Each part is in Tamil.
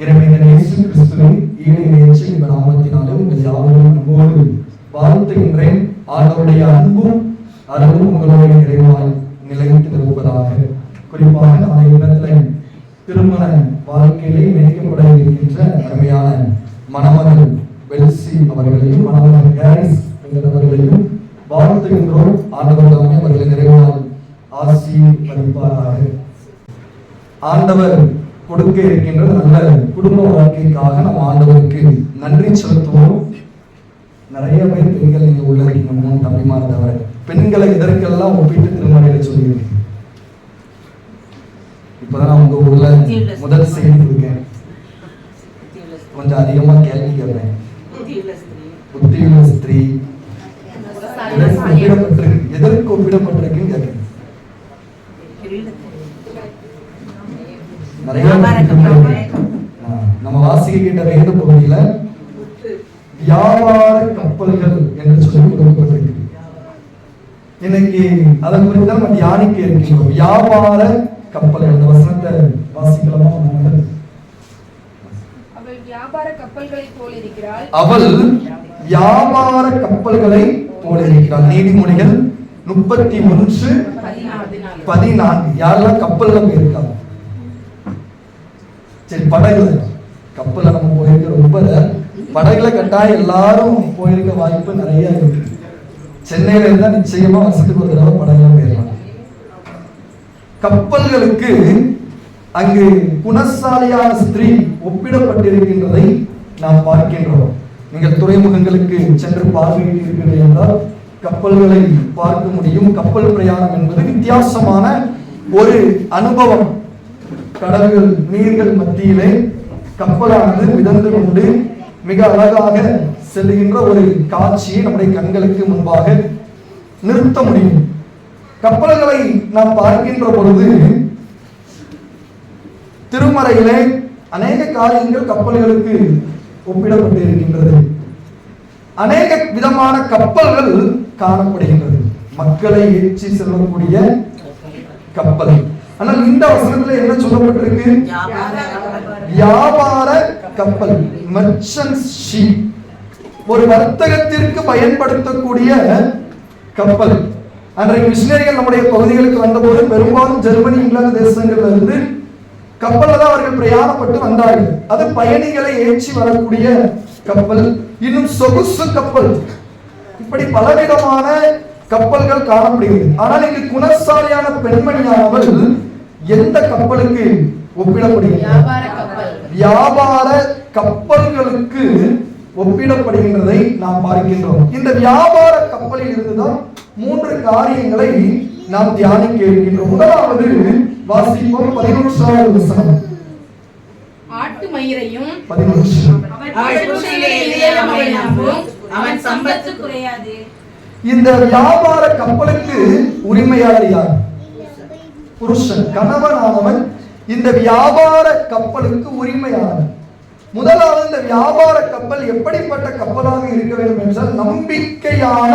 எனவே இந்த இயேசு கிறிஸ்துவின் ஈடு இணையற்ற இந்த நாமத்தினாலே உங்கள் யாவரும் அன்போடு வாழ்த்துகின்றேன். ஆண்டவருடைய அன்பும் அருளும் உங்களுடைய நிறைவாய் நிலைத்து இருப்பதாக குறிப்பாக நாளை தினத்தில் திருமண வாழ்க்கையிலே இணைக்கப்பட இருக்கின்ற அருமையான மணமகள் வெல்சி அவர்களையும் மணமகன் ஹாரிஸ் அவர்களையும் வாழ்த்துகின்றோம். ஆண்டவர் தாமே அவர்களை நிறைவாய் ஆசீர்வதிப்பாராக. ஆண்டவர் கொடுக்க இருக்கின்ற நல்ல குடும்ப வாழ்க்கைக்காக நம்ம ஆண்டவருக்கு நன்றி செலுத்துவோம். நிறைய பேர் பெண்கள் நீங்க உள்ள இருக்கீங்க தம்பிமார் தவிர. பெண்களை இதற்கெல்லாம் ஒப்பிட்டு திருமணையில சொல்லியிருக்கீங்க இப்பதான் நான் உங்க ஊர்ல முதல் செய்தி கொடுக்கேன் கொஞ்சம் அதிகமா கேள்வி கேட்பேன் புத்தியுள்ள ஸ்திரீ எதற்கு ஒப்பிடப்பட்டிருக்கு எதற்கு ஒப்பிடப்பட்டிருக்குன்னு கேட்கிறேன் நிறைய ஆ, நம்ம வாசிக்கின்ற வேத பகுதியில வியாபார கப்பல்கள் என்று சொல்லி கொடுக்கப்பட்டிருக்கு இன்னைக்கு அதை குறித்து தான் நம்ம தியானிக்க இருக்கின்றோம். வியாபார கப்பல்கள் இந்த வசனத்தை வாசிக்கலாமா? அவள் வியாபார கப்பல்களைப் போல் இருக்கிறாள் அவள் வியாபார கப்பல்களை போலிருக்கிறாள். நீதிமொழிகள் முப்பத்தி ஒன்று பதினான்கு. யாரெல்லாம் கப்பல்ல போயிருக்காங்க? சரி படகுல. கப்பல்ல நம்ம போயிருக்க ரொம்ப. படகுல கட்டாயம் எல்லாரும் போயிருக்க வாய்ப்பு நிறைய இருக்கு. சென்னையில இருந்தா நிச்சயமா வருஷத்துக்கு ஒரு தடவை படகுல போயிடலாம். கப்பல்களுக்கு அங்கு குணசாலியான ஸ்திரீ ஒப்பிடப்பட்டிருக்கின்றதை நாம் பார்க்கின்றோம். நீங்கள் துறைமுகங்களுக்கு சென்று பார்வையிட்டீர்கள் என்றால் கப்பல்களை பார்க்க முடியும். கப்பல் பிரயாணம் என்பது வித்தியாசமான ஒரு அனுபவம். கடல்கள் நீர்கள் மத்தியிலே கப்பலானது மிதந்து கொண்டு மிக அழகாக செல்லுகின்ற ஒரு காட்சியை நம்முடைய கண்களுக்கு முன்பாக நிறுத்த முடியும். கப்பல்களை நாம் பார்க்கின்ற பொழுது திருமறையிலே அநேக காரியங்கள் கப்பல்களுக்கு ஒப்பிடப்பட்டிருக்கின்றது. அநேக விதமான கப்பல்கள் காணப்படுகின்றது. மக்களை ஏற்றி செல்லக்கூடிய கப்பல். ஆனால் இந்த வசனத்துல என்ன சொல்லப்பட்டிருக்கு? வியாபார கப்பல். மர்ச்சன்ட் ஷிப் ஒரு வர்த்தகத்திற்கு பயன்படுத்தக்கூடிய கப்பல். அன்றைக்கு மிஷினரிகள் நம்முடைய பகுதிகளுக்கு வந்தபோது பெரும்பாலும் ஜெர்மனி இங்கிலாந்து தேசங்கள்ல இருந்து கப்பல்ல தான் அவர்கள் பிரயாணப்பட்டு வந்தார்கள். அது பயணிகளை ஏற்றி வரக்கூடிய கப்பல். இன்னும் சொகுசு கப்பல். இப்படி பலவிதமான கப்பல்கள் காணப்படுகிறது. ஆனால் இங்கு குணசாலியான பெண்மணியானவள் எந்த கப்பலுக்கு ஒப்பிடப்படுகிறது வியாபார கப்பல். வியாபார கப்பல்களுக்கு ஒப்பிடப்படுகின்றதை நாம் பார்க்கின்றோம். இந்த வியாபார கப்பலில் இருந்துதான் மூன்று காரியங்களை நாம் தியானிக்க இருக்கின்றோம். முதலாவது வாசிப்போம் பதினொன்றாவது வசனம். ஆட்டு மயிரையும் அவனை சம்பத்து குறையாது. இந்த வியாபார கப்பலுக்கு உரிமையாளர் யார்? புருஷன் கணவனானவன் இந்த வியாபார கப்பலுக்கு உரிமையானவன் முதலாவது இந்த வியாபார கப்பல் எப்படிப்பட்ட கப்பலாக இருக்க வேண்டும் என்றால் நம்பிக்கையான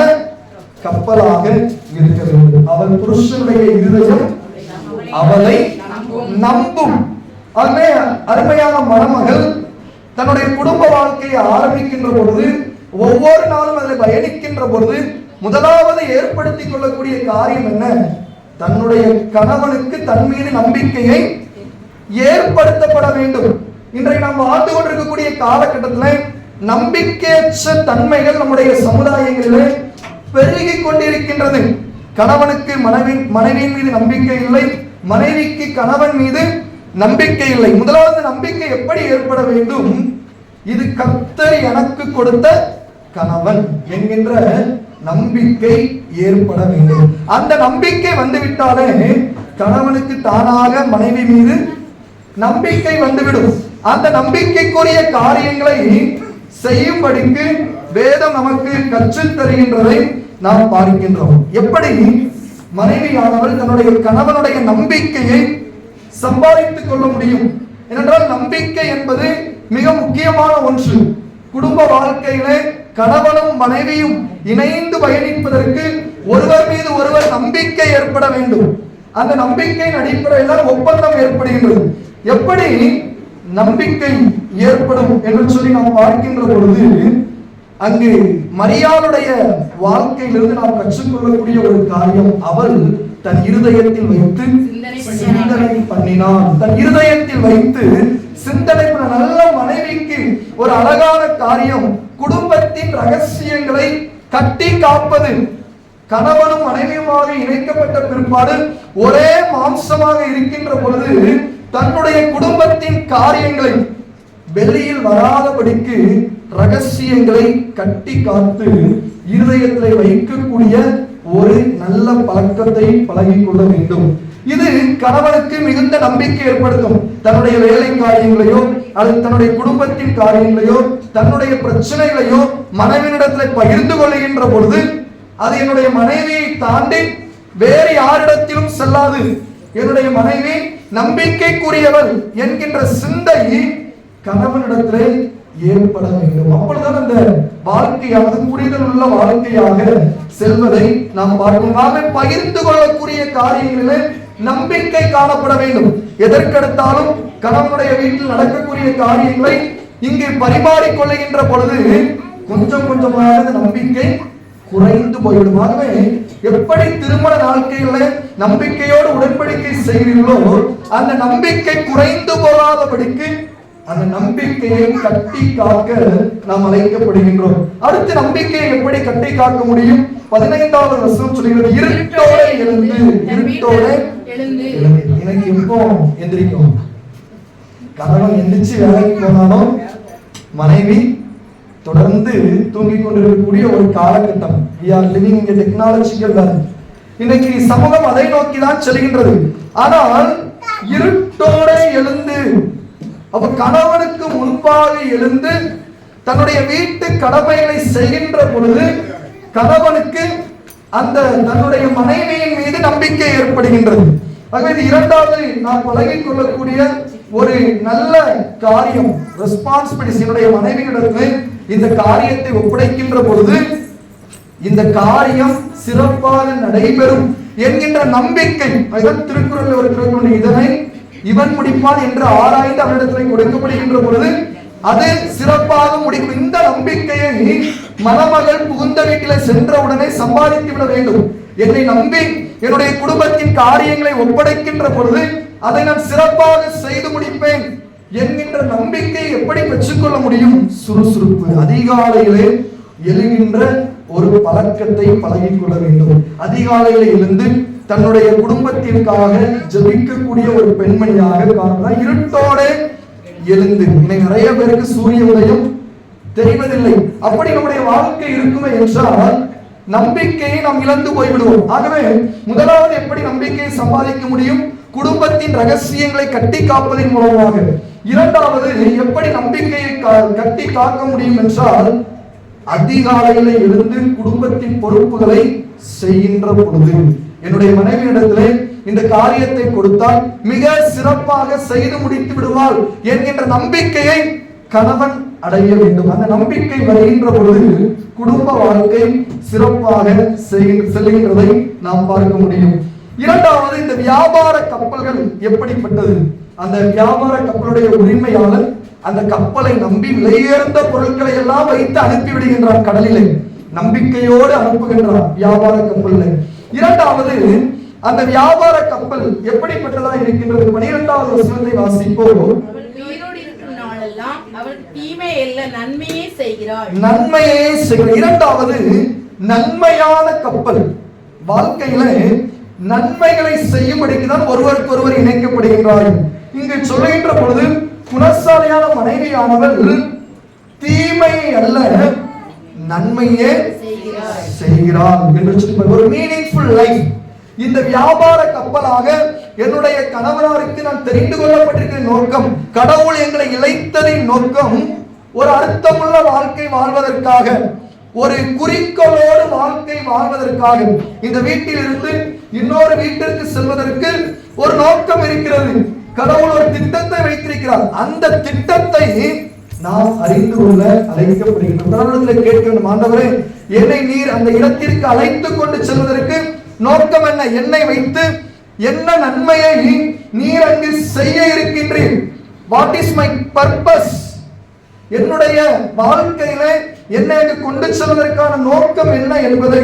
கப்பலாக இருக்க வேண்டும். அவள் புருஷனுடைய இருதயம் அவளை நம்பும். அதுவே அருமையான மணமகள் தன்னுடைய குடும்ப வாழ்க்கையை ஆரம்பிக்கின்ற பொழுது ஒவ்வொரு நாளும் அதில் பயணிக்கின்ற பொழுது முதலாவது ஏற்படுத்திக் கொள்ளக்கூடிய காரியம் என்ன? தன்னுடைய கணவனுக்கு தன் மீது நம்பிக்கையை ஏற்படுத்தப்பட வேண்டும். இன்றைக்கு நாம் வாழ்ந்து கொண்டிருக்கக்கூடிய காலகட்டத்தில் நம்பிக்கையற்ற தன்மைகள் நம்முடைய சமுதாயங்களிலே பெருகி கொண்டிருக்கின்றது. கணவனுக்கு மனைவி மனைவியின் மீது நம்பிக்கை இல்லை. மனைவிக்கு கணவன் மீது நம்பிக்கை இல்லை. முதலாவது நம்பிக்கை எப்படி ஏற்பட வேண்டும்? இது கர்த்தர் எனக்கு கொடுத்த கணவன் என்கின்ற நம்பிக்கை ஏற்பட வேண்டும். அந்த நம்பிக்கை வந்துவிட்டாலே கணவனுக்கு தானாக மனைவி மீது நம்பிக்கை வந்துவிடும். அந்த நம்பிக்கைக்குரிய காரியங்களை செய்யும்படிக்கு வேதம் நமக்கு கற்றுத் தருகின்றதை நாம் பார்க்கின்றோம். எப்படி? மனைவியானவர் தன்னுடைய கணவனுடைய நம்பிக்கையை சம்பாதித்துக் கொள்ள முடியும். ஏனென்றால் நம்பிக்கை என்பது மிக முக்கியமான ஒன்று. குடும்ப வாழ்க்கையிலே கணவனும் மனைவியும் இணைந்து பயணிப்பதற்கு ஒருவர் மீது ஒருவர் நம்பிக்கை ஏற்பட வேண்டும். அந்த நம்பிக்கையின் அடிப்படையில் ஒப்பந்தம் ஏற்படுகின்றது. எப்படி? நம்பிக்கை ஏற்படும் என்று சொல்லி நாம் பார்க்கின்ற பொழுது அங்கு மரியாளுடைய வாழ்க்கையிலிருந்து நாம் கற்றுக்கொள்ளக்கூடிய ஒரு காரியம் அவள் தன் இருதயத்தில் வைத்து சிந்தனை பண்ணினான் தன் இருதயத்தில் வைத்து சிந்தனை பண்ண நல்ல மனைவிக்கு ஒரு அழகான காரியம் குடும்பத்தின் ரகசியங்களை கட்டி காப்பது. கணவனும் மனைவியுமாக இணைக்கப்பட்ட பிற்பாடு ஒரே மாம்சமாக இருக்கின்ற பொழுது தன்னுடைய குடும்பத்தின் காரியங்களை வெளியில் வராதபடிக்கு ரகசியங்களை கட்டி காத்து இருதயத்தில் வைக்கக்கூடிய ஒரு நல்ல பழக்கத்தை பழகிக் கொள்ள வேண்டும். இது கணவனுக்கு மிகுந்த நம்பிக்கை ஏற்படுத்தும். தன்னுடைய வேலை காரியங்களையோ அல்லது தன்னுடைய குடும்பத்தின் காரியங்களையோ தன்னுடைய பிரச்சனைகளையோ மனைவியிடத்தில் பகிர்ந்து கொள்கின்ற பொழுது அது என்னுடைய மனைவியை தாண்டி வேறு யாரிடத்திலும் செல்லாது. என்னுடைய மனைவி நம்பிக்கைக்குரியவன் என்கின்ற சிந்தை கணவனிடத்திலே ஏற்பட வேண்டும். அப்பொழுதுதான் அந்த வாழ்க்கையானது புரிதல் உள்ள வாழ்க்கையாக செல்வதை நாம் பார்க்கணும் நாமே பகிர்ந்து கொள்ளக்கூடிய காரியங்களிலே நம்பிக்கை காணப்பட வேண்டும். எதற்கெடுத்தாலும் கணவனுடைய வீட்டில் நடக்கக்கூடிய காரியங்களை இங்கே பரிமாறிக் கொள்ளுகின்ற பொழுது கொஞ்சம் கொஞ்சமாக நம்பிக்கை குறைந்து போய்விடும். ஆகவே எப்படி திருமண வாழ்க்கையில நம்பிக்கையோடு உடன்படிக்கை செய்கிறீர்களோ அந்த நம்பிக்கை குறைந்து போகாதபடிக்கு அந்த நம்பிக்கையை கட்டி காக்க நாம் அழைக்கப்படுகின்றோம். அடுத்து நம்பிக்கையை எப்படி கட்டி காக்க முடியும்? பதினைந்தாவது வருஷம் சொல்கிறது இருட்டோட எழுந்து இருட்டோட எழுந்து. எனக்கு எப்போ எந்திரிக்கும்? கணவன் எந்திரிச்சு வேலைக்கு போனாலும் மனைவி தொடர்ந்து தூங்கிக் கொண்டிருக்கக்கூடிய ஒரு காலகட்டம். We are living in a இன்னைக்கு சமூகம் அதை நோக்கி தான் செல்கின்றது. ஆனால் இருட்டோட எழுந்து அப்ப கணவனுக்கு முன்பாக எழுந்து தன்னுடைய வீட்டு கடமைகளை செய்கின்ற பொழுது கணவனுக்கு அந்த தன்னுடைய மனைவியின் மீது நம்பிக்கை ஏற்படுகின்றது. ஆகவே இது இரண்டாவது நாம் பழகிக் கொள்ளக்கூடிய ஒரு நல்ல காரியம். ரெஸ்பான்சிபிலிட்டி என்னுடைய மனைவியிடத்தில் இந்த காரியத்தை ஒப்படைக்கின்ற பொழுது இந்த காரியம் சிறப்பாக நடைபெறும் என்கின்ற நம்பிக்கை அதுதான் திருக்குறள் ஒரு திருக்குறள் இதனை இவன் முடிப்பான் என்று ஆராய்ந்து அவனிடத்தில் கொடுக்கப்படுகின்ற பொழுது அது சிறப்பாக முடிக்கும். இந்த நம்பிக்கையை மணமகள் புகுந்த வீட்டில சென்ற உடனே சம்பாதித்து விட வேண்டும். என்னை நம்பி என்னுடைய குடும்பத்தின் காரியங்களை ஒப்படைக்கின்ற பொழுது அதை நான் சிறப்பாக செய்து முடிப்பேன். என்கின்ற நம்பிக்கை எப்படி பெற்றுக்கொள்ள முடியும்? சுறுசுறுப்பு. அதிகாலையிலே எழுகின்ற ஒரு பழக்கத்தை பழகிக் கொள்ள வேண்டும். அதிகாலையில எழுந்து தன்னுடைய குடும்பத்திற்காக ஜபிக்கக்கூடிய ஒரு பெண்மணியாக காணலாம் இருட்டோட எழுந்து. இன்னைக்கு நிறைய பேருக்கு சூரிய உதயம் தெரிவதில்லை. அப்படி நம்முடைய வாழ்க்கை இருக்குமே என்றால் நம்பிக்கையை நாம் இழந்து போய்விடுவோம். ஆகவே முதலாவது எப்படி நம்பிக்கையை சம்பாதிக்க முடியும்? குடும்பத்தின் ரகசியங்களை கட்டி காப்பதன் மூலமாக. இரண்டாவது எப்படி நம்பிக்கையை கா- கட்டி காக்க முடியும் என்றால் அதிகாலையில எழுந்து குடும்பத்தின் பொறுப்புகளை செய்கின்ற பொழுது. என்னுடைய மனைவியிடத்திலே இந்த காரியத்தை கொடுத்தால் மிக சிறப்பாக செய்து முடித்து விடுவாள் என்கின்ற நம்பிக்கையை கணவன் அடைய வேண்டும். அந்த நம்பிக்கை வருகின்ற பொழுது குடும்ப வாழ்க்கை சிறப்பாக செல்கின்றதை நாம் பார்க்க முடியும். இரண்டாவது இந்த வியாபார கப்பல்கள் எப்படிப்பட்டது? அந்த வியாபார கப்பலுடைய உரிமையாளர் அந்த கப்பலை நம்பி விலையேர்ந்த பொருட்களை எல்லாம் வைத்து அனுப்பி விடுகின்றார் கடலிலே. நம்பிக்கையோடு அனுப்புகின்றார் வியாபார கப்பல்ல. இரண்டாவது அந்த வியாபார கப்பல் எப்படிப்பட்டதா இருக்கின்றது? பனிரெண்டாவது வசனத்தை வாசிப்போம். நாளெல்லாம் நன்மையே செய்கிறாள் நன்மையே செய்கிற இரண்டாவது நன்மையான கப்பல். வாழ்க்கையில நன்மைகளை செய்யும்படிக்கு தான் ஒருவருக்கு ஒருவர் இணைக்கப்படுகின்றார்கள் இங்கு சொல்லுகின்ற பொழுது குணசாலியான மனைவியானவள் தீமை அல்ல நன்மையே செய்கிறார் என்று சொல்லி ஒரு மீனிங்ஃபுல் லைஃப் இந்த வியாபார கப்பலாக என்னுடைய கணவனாருக்கு நான் தெரிந்து கொள்ளப்பட்டிருக்கிற நோக்கம் கடவுள் எங்களை இழைத்ததின் நோக்கம் ஒரு அர்த்தமுள்ள வாழ்க்கை வாழ்வதற்காக ஒரு குறிக்கோளோடு வாழ்க்கை வாழ்வதற்காக. இந்த வீட்டில் இருந்து இன்னொரு வீட்டிற்கு செல்வதற்கு ஒரு நோக்கம் இருக்கிறது. கடவுள் ஒரு திட்டத்தை வைத்திருக்கிறார். அந்த திட்டத்தை நாம் அறிந்து கொள்ள அழைக்கப்படுகின்றோம். கேட்க வேண்டும். ஆண்டவரே என்னை நீர் அந்த இடத்திற்கு அழைத்து கொண்டு செல்வதற்கு நோக்கம் என்ன? என்னை வைத்து என்ன நன்மையை நீர் அங்கு செய்ய இருக்கின்றீர்? வாட் இஸ் மை பர்பஸ் என்னுடைய வாழ்க்கையில என்னை அங்கு கொண்டு செல்வதற்கான நோக்கம் என்ன என்பதை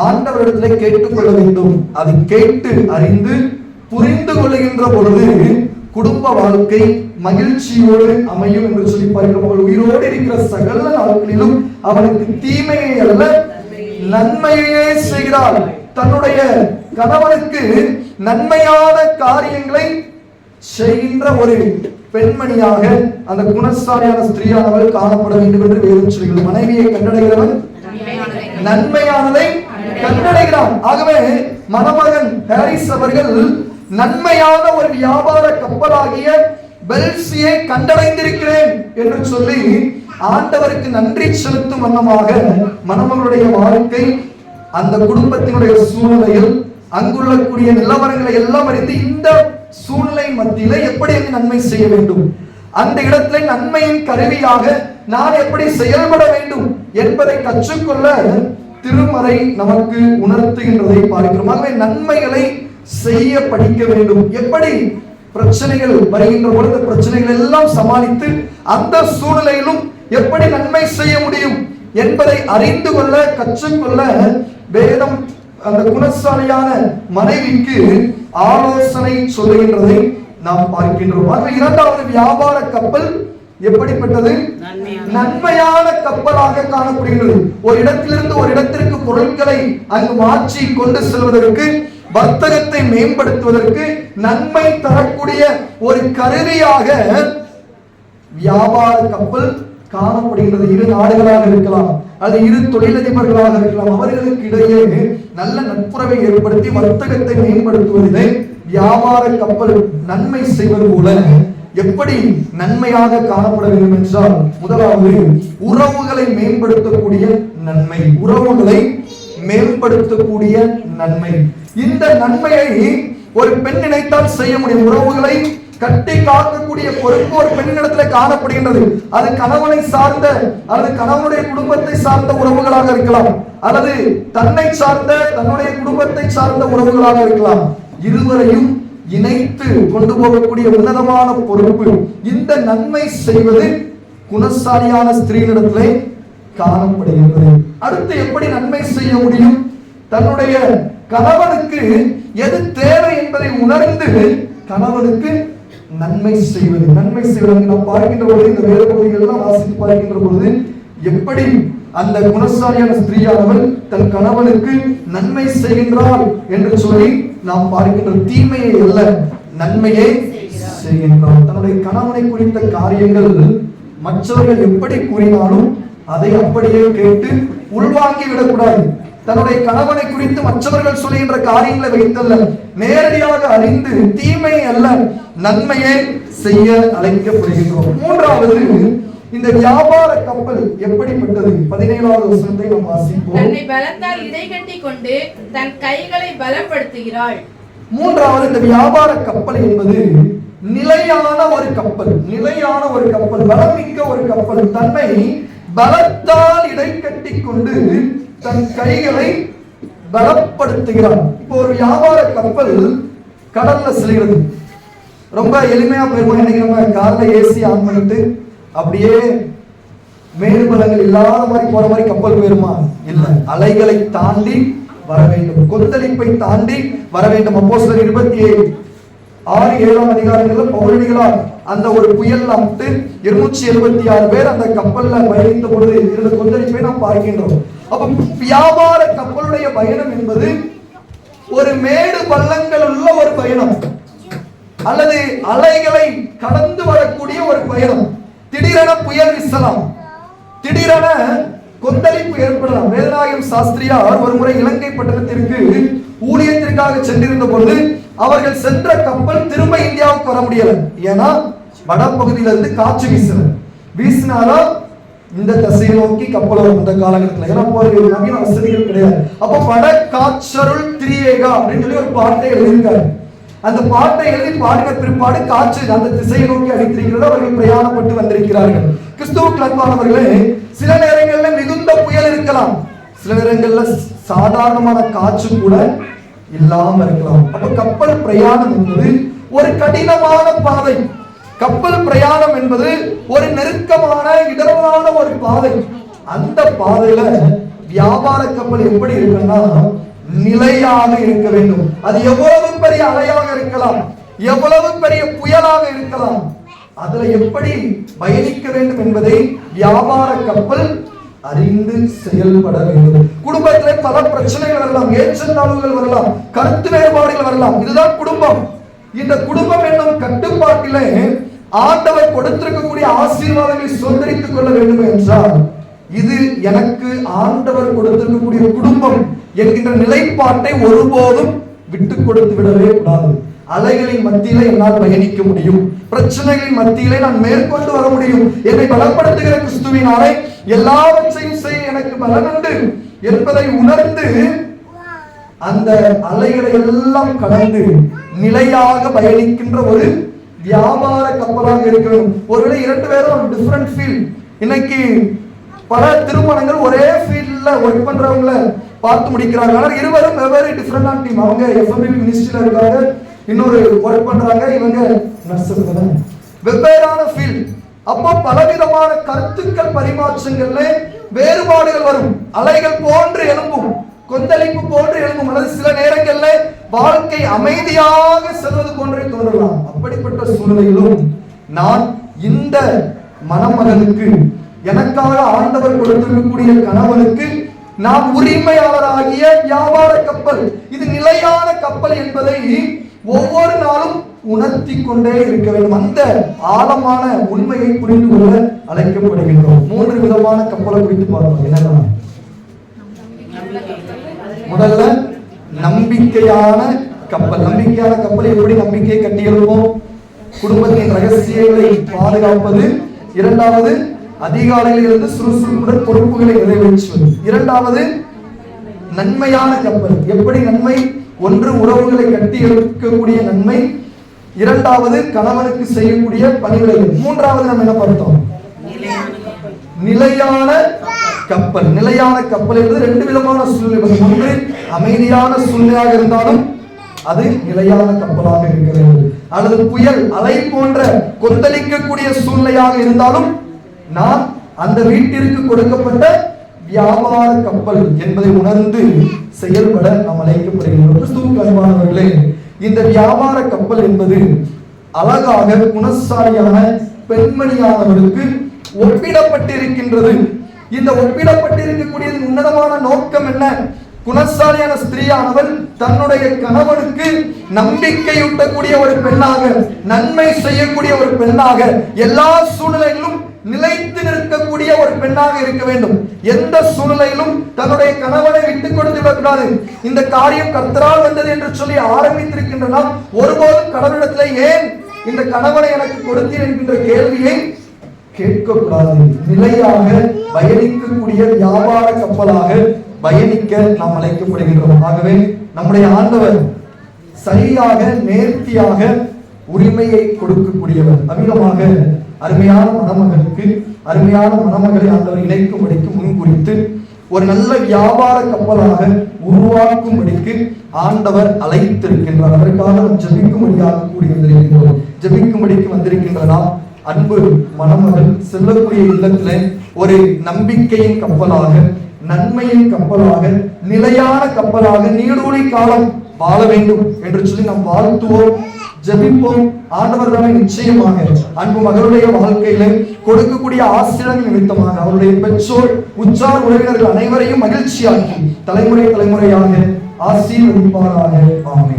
ஆண்டவரிடத்திலே கேட்டுக்கொள்ள வேண்டும். அதை கேட்டு அறிந்து புரிந்து கொள்ளுகின்ற பொழுது குடும்ப வாழ்க்கை மகிழ்ச்சியோடு அமையும் என்று சொல்லி பார்க்கிறோம் அவள் உயிரோடு இருக்கிற சகல நாட்களிலும் அவனுக்கு தீமையை அல்ல நன்மையே செய்கிறாள் தன்னுடைய கணவனுக்கு நன்மையான காரியங்களை செய்கின்ற ஒரு பெண்மணியாக அந்த குணசாலியான ஸ்திரீயானவள் காணப்பட வேண்டும் என்று வேதம் சொல்கிறது மனைவியை கண்டடைகிறவன் நன்மையானதை கண்டடைகிறான் ஆகவே மணமகன் ஹாரிஸ் அவர்கள் நன்மையான ஒரு வியாபார கப்பலாகிய பெல்சியை கண்டடைந்திருக்கிறேன் என்று சொல்லி ஆண்டவருக்கு நன்றி செலுத்தும் வண்ணமாக மணமகளுடைய வாழ்க்கை அந்த குடும்பத்தினுடைய சூழ்நிலையில் அங்குள்ளக்கூடிய நிலவரங்களை எல்லாம் அறிந்து இந்த சூழ்நிலை மத்தியில எப்படி அங்கு நன்மை செய்ய வேண்டும்? அந்த இடத்துல நன்மையின் கருவியாக நான் எப்படி செயல்பட வேண்டும் என்பதை கற்றுக்கொள்ள திருமறை நமக்கு உணர்த்துகின்றதை பார்க்கிறோம். ஆகவே நன்மைகளை செய்ய படிக்க வேண்டும். எப்படி? பிரச்சனைகள் வருகின்ற பொழுது பிரச்சனைகள் எல்லாம் சமாளித்து அந்த சூழ்நிலையிலும் எப்படி நன்மை செய்ய முடியும் என்பதை அறிந்து கொள்ள கற்றுக்கொள்ள வேதம் அந்த குணசாலியான மனைவிக்கு ஆலோசனை சொல்லுகின்றதை நாம் பார்க்கின்றோம். ஆக இரண்டாவது வியாபார கப்பல் எப்படிப்பட்டது? நன்மையான கப்பலாக காணப்படுகிறது. ஒரு இடத்திலிருந்து ஒரு இடத்திற்கு பொருட்களை அங்கு மாற்றி கொண்டு செல்வதற்கு வர்த்தகத்தை மேம்படுத்துவதற்கு நன்மை தரக்கூடிய ஒரு கருவியாக வியாபார கப்பல் காணப்படுகிறது இரு நாடுகளாக இருக்கலாம் அது இரு தொழிலதிபர்களாக இருக்கலாம். அவர்களுக்கு இடையே நல்ல நட்புறவை ஏற்படுத்தி வர்த்தகத்தை மேம்படுத்துவதிலே வியாபார கப்பல் நன்மை செய்வது போல எப்படி நன்மையாக காணப்பட வேண்டும் என்றால் முதலாவது உறவுகளை மேம்படுத்தக்கூடிய நன்மை. உறவுகளை மேம்படுத்தக்கூடிய நன்மை. இந்த நன்மையை ஒரு பெண் நினைத்தால் செய்ய முடியும். உறவுகளை கட்டி காக்கக்கூடிய பொறுப்பு ஒரு பெண்ணிடத்துல காணப்படுகின்றது. அது கணவனை சார்ந்த அல்லது கணவனுடைய குடும்பத்தை சார்ந்த உறவுகளாக இருக்கலாம். அல்லது தன்னை சார்ந்த தன்னுடைய குடும்பத்தை சார்ந்த உறவுகளாக இருக்கலாம். இருவரையும் இணைத்து கொண்டு போகக்கூடிய உன்னதமான பொறுப்பு. இந்த நன்மை செய்வது குணசாலியான ஸ்திரீனிடத்திலே காணப்படுகிறது அடுத்து எப்படி நன்மை செய்ய முடியும்? தன்னுடைய கணவனுக்கு எது தேவை என்பதை உணர்ந்து கணவனுக்கு நன்மை செய்வது. நன்மை செய்வது நாம் பார்க்கின்ற பொழுது இந்த வேத பகுதிகளெல்லாம் வாசித்து பார்க்கின்ற பொழுது எப்படி அந்த குணசாலியான ஸ்திரீயானவள் தன் கணவனுக்கு நன்மை செய்கின்றாள் என்று சொல்லி நாம் பார்க்கின்ற தீமையை அல்ல நன்மையை செய்கின்றோம். தன்னுடைய கணவனை குறித்த காரியங்கள் மற்றவர்கள் எப்படி கூறினாலும் அதை அப்படியே கேட்டு உள்வாங்கி விடக்கூடாது தன்னுடைய கணவனை குறித்து மற்றவர்கள் சொல்லுகின்ற காரியங்களை வைத்தல்ல நேரடியாக அறிந்து தீமை அல்ல நன்மையை செய்ய அழைக்கப்படுகின்றோம். மூன்றாவது இந்த வியாபார கப்பல் எப்படிப்பட்டது? பதினேழாவது வசனத்தை நாம் வாசிப்போம். தன்னை பலத்தால் இடைகட்டி கொண்டு தன் கைகளை பலப்படுத்துகிறாள். மூன்றாவது இந்த வியாபார கப்பல் என்பது நிலையான ஒரு கப்பல் நிலையான ஒரு கப்பல் பலமிக்க ஒரு கப்பல். தன்னை பலத்தால் இடைக்கட்டி கொண்டு தன் கைகளை பலப்படுத்துகிறான். இப்போ ஒரு வியாபார கப்பல் கடல்ல செல்கிறது. ரொம்ப எளிமையா போயிருவோம் இன்னைக்கு நம்ம கார்ல ஏசி ஆன் பண்ணிட்டு அப்படியே மேல்பலங்கள் இல்லாத மாதிரி போற மாதிரி கப்பல் போயிருமா? இல்லை. அலைகளை தாண்டி வர வேண்டும். கொந்தளிப்பை தாண்டி வர வேண்டும். அப்போ சிலர் இருபத்தி ஏழு ஆறு ஏழாம் அதிகாரங்கள்ல பௌரணிகளால் அந்த ஒரு புயல் அமைத்து இருநூற்றி எழுபத்தி ஆறு பேர் அந்த கப்பல்ல பயணித்த பொழுது இருந்த கொந்தளிப்பை நாம் பார்க்கின்றோம். அப்ப வியாபார கப்பலுடைய பயணம் என்பது ஒரு மேடு பள்ளங்கள் உள்ள ஒரு பயணம். அல்லது அலைகளை கடந்து வரக்கூடிய ஒரு பயணம். திடீரென புயல் வீசலாம். திடீரென கொந்தளிப்பு ஏற்படலாம். வேதநாயகம் சாஸ்திரியார் ஒரு முறை இலங்கை பட்டணத்திற்கு ஊழியத்திற்காக சென்றிருந்த பொழுது அவர்கள் சென்ற கப்பல் திரும்ப இந்தியாவுக்கு வர முடியல. ஏன்னா வடபகுதியில இருந்து காற்று வீசுறது வீசினாலும் இந்த திசையை நோக்கி கப்பல் வரும் இந்த காலகட்டத்தில். ஏன்னா அப்போ நவீன வசதிகள் கிடையாது. அப்போ வட காற்றருள் திரியேகா அப்படின்னு சொல்லி ஒரு பாட்டை எழுதியிருக்காரு. அந்த பாட்டை எழுதி பாடின பிற்பாடு காற்று அந்த திசையை நோக்கி அடித்திருக்கிறது. அவர்கள் பிரயாணப்பட்டு வந்திருக்கிறார்கள். கிறிஸ்துவுக்கு அன்பானவர்களே சில நேரங்களில் மிகுந்த புயல் இருக்கலாம். சில நேரங்களில் சாதாரணமான காற்று கூட இல்லாம இருக்கலாம். அப்ப கப்பல் பிரயாணம் என்பது ஒரு கடினமான பாதை. கப்பல் பிரயாணம் என்பது ஒரு நெருக்கமான இடரான ஒரு பாதை. அந்த பாதையில வியாபார கப்பல் எப்படி இருக்குன்னா நிலையாக இருக்க வேண்டும். அது எவ்வளவு பெரிய அலையாக இருக்கலாம். எவ்வளவு பெரிய புயலாக இருக்கலாம். அதுல எப்படி பயணிக்க வேண்டும் என்பதை வியாபார கப்பல் அறிந்து செயல்பட வேண்டும். குடும்பத்திலே பல பிரச்சனைகள் வரலாம். ஏற்றத்தாழ்வுகள் வரலாம். கருத்து வேறுபாடுகள் வரலாம். இதுதான் குடும்பம். இந்த குடும்பம் என்னும் கட்டுப்பாட்டிலே ஆண்டவர் கொடுத்திருக்கக்கூடிய ஆசீர்வாதங்களை சுதந்திரித்துக் கொள்ள வேண்டும் என்றால் இது எனக்கு ஆண்டவர் கொடுத்திருக்கக்கூடிய குடும்பம். என்கின்ற நிலைப்பாட்டை ஒருபோதும் விட்டு கொடுத்து விடவே கூடாது. அலைகளின் மத்தியிலே என்னால் பயணிக்க முடியும். பிரச்சனைகளின் மத்தியிலே நான் மேற்கொண்டு வர முடியும். என்னை பலப்படுத்துகிற கிறிஸ்துவினாலே எல்லாவற்றையும் செய்ய எனக்கு பலனுண்டு என்பதை உணர்ந்து அந்த அலைகளை எல்லாம் கடந்து நிலையாக பயணிக்கின்ற ஒரு வியாபார கப்பலாக இருக்கணும் ஒருவேளை இரண்டு பேரும் டிஃப்ரெண்ட் ஃபீல்ட் இன்னைக்கு பல திருமணங்கள் ஒரே ஃபீல்ட்ல ஒர்க் பண்றவங்கள பார்த்து முடிக்கிறாங்க ஆனால் இருவரும் வெவ்வேறு டிஃப்ரெண்டான டீம் அவங்க எஃப்எம்பி மினிஸ்ட்ரியில் இருக்காங்க. இன்னொரு ஒர்க் பண்ணுறாங்க இவங்க நர்ஸ் வெவ்வேறான ஃபீல்ட் அப்போ பலவிதமான கருத்துக்கள் பரிமாற்றங்கள்ல வேறுபாடுகள் வரும். அலைகள் போன்று எழும்பும். கொந்தளிப்பு போன்று எழும்பும். அல்லது சில நேரங்கள்ல வாழ்க்கை அமைதியாக செல்வது போன்றே தோன்றலாம். அப்படிப்பட்ட சூழ்நிலையிலும் நான் இந்த மணமகனுக்கு எனக்காக ஆண்டவர் கொடுத்திருக்கக்கூடிய கணவனுக்கு நாம் உரிமையாளராகிய வியாபார கப்பல். இது நிலையான கப்பல் என்பதை ஒவ்வொரு நாளும் உணர்த்தி கொண்டே இருக்க வேண்டும். அந்த ஆழமான உண்மையை புரிந்து கொள்ள அழைக்கப்படுகின்றோம். மூன்று விதமான கப்பலை குறித்து பார்ப்போம். என்னென்ன? முதல்ல நம்பிக்கையான கப்பல். நம்பிக்கையான கப்பல் எப்படி நம்பிக்கையை கட்டியிருப்போம் குடும்பத்தின் ரகசியங்களை பாதுகாப்பது. இரண்டாவது அதிகாலையில் இருந்து சுறுசுறுப்புடன் பொறுப்புகளை நிறைவேற்றுவது. இரண்டாவது நன்மையான கப்பல். எப்படி நன்மை? ஒன்று உறவுகளை கட்டி எடுக்கக்கூடிய நன்மை. இரண்டாவது கணவனுக்கு செய்யக்கூடிய பணிகளை. மூன்றாவது நம்ம என்ன பார்த்தோம்? நிலையான கப்பல். நிலையான கப்பல் என்பது ரெண்டு விதமான சூழ்நிலை ஒன்று அமைதியான சூழ்நிலையாக இருந்தாலும் அது நிலையான கப்பலாக இருக்கிறது அல்லது புயல் அலை போன்ற கொந்தளிக்கக்கூடிய சூழ்நிலையாக இருந்தாலும் நான் அந்த வீட்டிற்கு கொடுக்கப்பட்ட வியாபார கப்பல் என்பதை உணர்ந்து செயல்பட நாம் அழைக்கப்படுகின்றோம். கிறிஸ்துவுக்கு அன்பானவர்களே இந்த வியாபார கப்பல் என்பது அழகாக குணசாலியான பெண்மணியானவருக்கு ஒப்பிடப்பட்டிருக்கின்றது. இந்த ஒப்பிடப்பட்டிருக்கக்கூடியது உன்னதமான நோக்கம் என்ன? குணசாலியான ஸ்திரீயானவள் தன்னுடைய கணவனுக்கு நம்பிக்கையூட்டக்கூடிய ஒரு பெண்ணாக நன்மை செய்யக்கூடிய ஒரு பெண்ணாக எல்லா சூழ்நிலையிலும் நிலைத்து நிற்கக்கூடிய ஒரு பெண்ணாக இருக்க வேண்டும். எந்த சூழ்நிலையிலும் தன்னுடைய கணவனை விட்டுக் கொடுத்து விடக்கூடாது. இந்த காரியம் கர்த்தரால் வந்தது என்று சொல்லி ஆரம்பித்திருக்கின்ற நாம் ஒருபோதும் கடவுளிடத்தில் ஏன் இந்த கணவனை எனக்கு கொடுத்தீர் என்கின்ற கேள்வியை கேட்கக்கூடாது. நிலையாக பயணிக்கக்கூடிய வியாபார கப்பலாக பயணிக்க நாம் அழைக்கப்படுகின்றோம். ஆகவே நம்முடைய ஆண்டவர் சரியாக நேர்த்தியாக உரிமையை கொடுக்கக்கூடியவர். அமிதமாக அருமையான மணமகளுக்கு அருமையான மணமகளை ஆண்டவர் இணைக்கும்படிக்கு முன்குறித்து ஒரு நல்ல வியாபார கப்பலாக உருவாக்கும்படிக்கு ஆண்டவர் அழைத்திருக்கின்றார். அதற்காக நாம் ஜபிக்கும்படியாக கூடி வந்திருக்கின்றோம் ஜபிக்கும்படிக்கு வந்திருக்கின்ற நாம் அன்பு மணமகள் செல்லக்கூடிய இல்லத்திலே ஒரு நம்பிக்கையின் கப்பலாக நன்மையின் கப்பலாக நிலையான கப்பலாக நீடூழி காலம் வாழ வேண்டும் என்று சொல்லி நாம் வாழ்த்துவோம். ஜெபிப்போம். ஆண்டவர் தானே நிச்சயமாக அன்பு மகளுடைய வாழ்க்கையில கொடுக்கக்கூடிய ஆசிரியர்கள் நிமித்தமாக அவருடைய பெற்றோர் உற்றார் உறவினர்கள் அனைவரையும் மகிழ்ச்சியாக்கி தலைமுறை தலைமுறையாக ஆசீர்வதிப்பாராக. ஆமே